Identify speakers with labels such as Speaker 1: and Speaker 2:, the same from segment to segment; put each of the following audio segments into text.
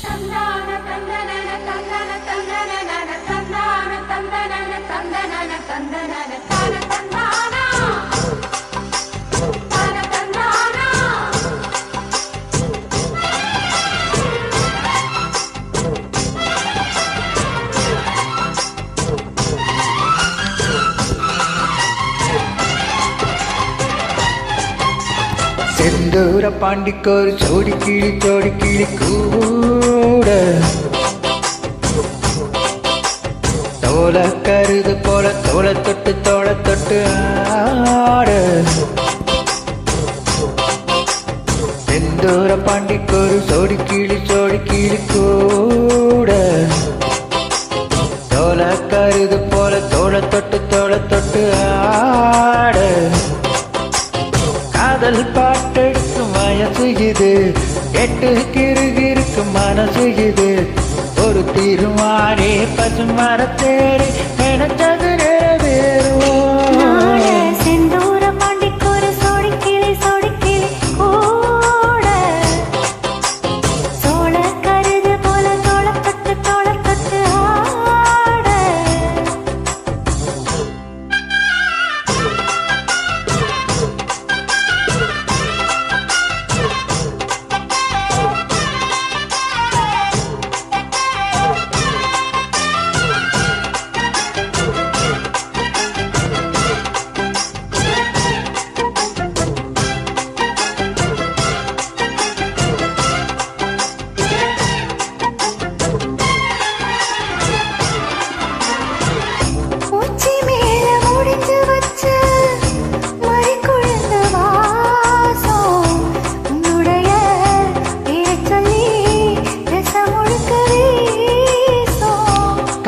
Speaker 1: Thank you.
Speaker 2: செந்தூர பாண்டிக்கோரு சோடி கிளி சோடி கிளி கூட தோல கருது போல தோல தொட்டு தோல தொட்டு ஆட. செந்தூர பாண்டிக்கோரு சோடி கிளி சோடி கிளி கூட. தோல கருது போல தோல தொட்டு தோல தொட்டு ஆட. காதல் பாட்டு மனசு இது எட்டு கிருகிருக்கு மனசு இது ஒரு தீர்மானே பசுமரத்தேறி
Speaker 3: நினைச்ச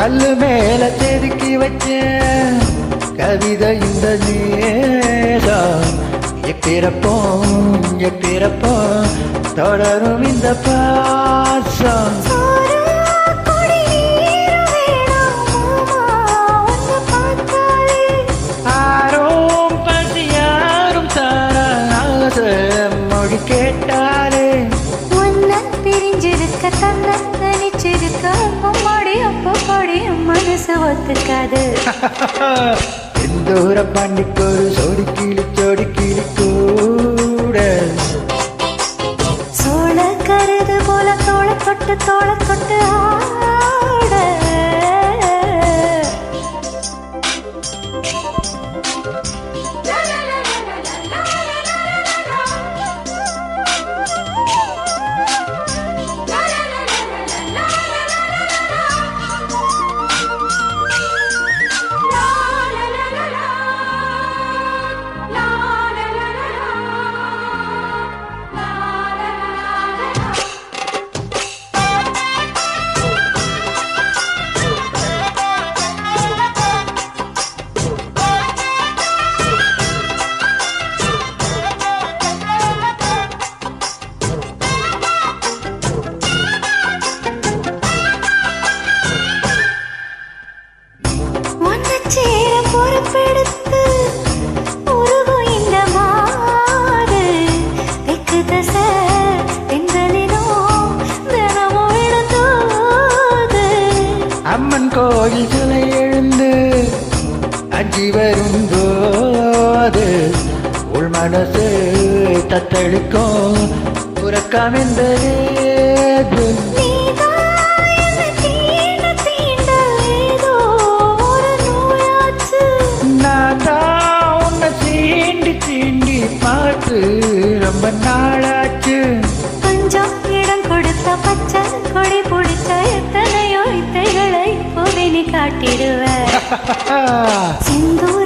Speaker 2: கல்லு மேல செதுக்கி வச்ச கவிதை இந்த நேசம் எப்பிறப்போம் எப்பிறப்போம் தொடரும் இந்த பாசம். கேட்டாலே.
Speaker 3: உன்னை பிரிஞ்சிருக்க தன்னை தனிச்சிருக்க அம்மாடி அப்படி மனசு ஒத்துக்காது.
Speaker 2: எந்தூர பாண்டிக்கு ஒரு சோடி கிளி சோடி கிளி கூட.
Speaker 3: சோழ கருது போல தோள தொட்டு தோள தொட்டு
Speaker 2: அம்மன் கோயில் சிலை எழுந்து அஞ்சி வரும் போது உள் மனசு தத்தளிக்கும். உறக்கம்
Speaker 3: என்பது
Speaker 2: நான் தான் உன்னை தீண்டி தீண்டி பார்த்து ரொம்ப
Speaker 3: நாளா てる
Speaker 2: わ。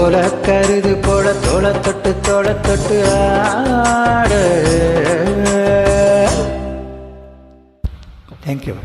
Speaker 3: போல கருது போல தொட தொட்டு தொட தொட்டு ஆடு.
Speaker 2: தேங்க்யூ